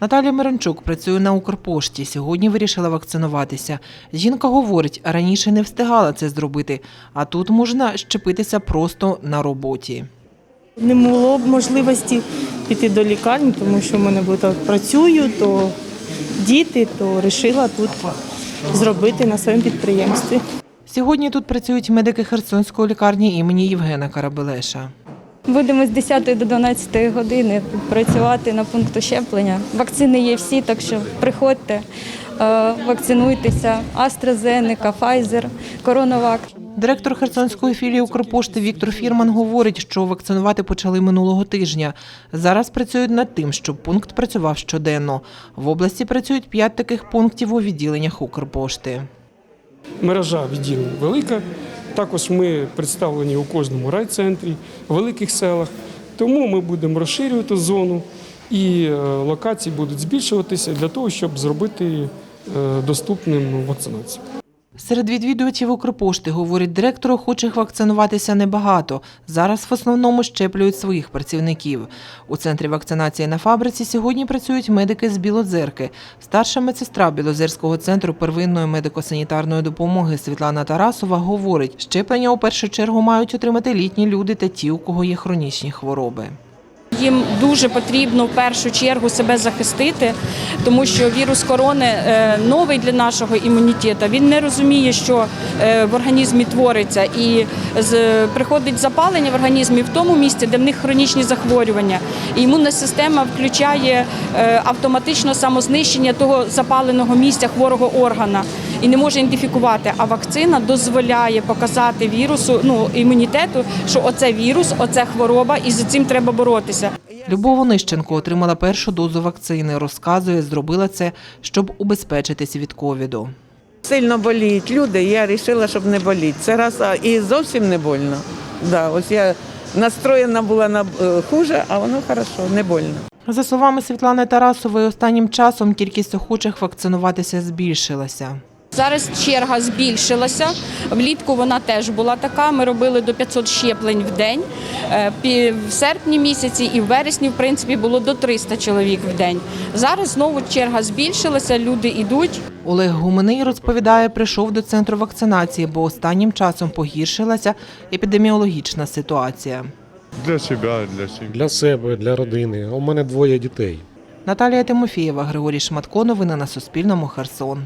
Наталія Миранчук працює на Укрпошті. Сьогодні вирішила вакцинуватися. Жінка говорить, раніше не встигала це зробити, а тут можна щепитися просто на роботі. Не було б можливості піти до лікарні, тому що в мене так працюю, то діти, то вирішила тут зробити на своєму підприємстві. Сьогодні тут працюють медики Херсонської лікарні імені Євгена Карабелеша. Будемо з 10 до 12 години працювати на пункту щеплення. Вакцини є всі, так що приходьте, е, вакцинуйтеся. AstraZeneca, Pfizer, CoronaVac. Директор Херсонської філії Укрпошти Віктор Фірман говорить, що вакцинувати почали минулого тижня. Зараз працюють над тим, щоб пункт працював щоденно. В області працюють п'ять таких пунктів у відділеннях Укрпошти. Мережа відділень велика. Також ми представлені у кожному райцентрі, великих селах. Тому ми будемо розширювати зону і е, локації будуть збільшуватися для того, щоб зробити е, доступним вакцинацію. Серед відвідувачів Укрпошти, говорить директор, охочих вакцинуватися небагато. Зараз в основному щеплюють своїх працівників. У центрі вакцинації на фабриці сьогодні працюють медики з Білозерки. Старша медсестра Білозерського центру первинної медико-санітарної допомоги Світлана Тарасова говорить, щеплення у першу чергу мають отримати літні люди та ті, у кого є хронічні хвороби. Їм дуже потрібно в першу чергу себе захистити, тому що вірус корони е, новий для нашого імунітету. Він не розуміє, що е, в організмі твориться, і приходить запалення в організмі в тому місці, де в них хронічні захворювання. І імунна система включає е, автоматично самознищення того запаленого місця хворого органа і не може ідентифікувати. А вакцина дозволяє показати вірусу, ну імунітету, що оце вірус, оце хвороба, і з цим треба боротися. Любов Онищенко отримала першу дозу вакцини. Розказує, зробила це, щоб убезпечитися від ковіду. Сильно боліють люди, я вирішила, щоб не боліти. Це раз і зовсім не больно. Да, ось я настроєна була на е, хуже, а воно хорошо, не больно. За словами Світлани Тарасової, останнім часом кількість охочих вакцинуватися збільшилася. Зараз черга збільшилася. Влітку вона теж була така. Ми робили до 500 щеплень в день. Е, В серпні місяці і в вересні, в принципі, було до 300 чоловік в день. Зараз знову черга збільшилася, люди йдуть. Олег Гуменний розповідає, прийшов до центру вакцинації, бо останнім часом погіршилася епідеміологічна ситуація. Для себя, для семьи. Для себе, для родини. У мене двоє дітей. Наталія Тимофієва, Григорій Шматко. Новини на Суспільному. Херсон.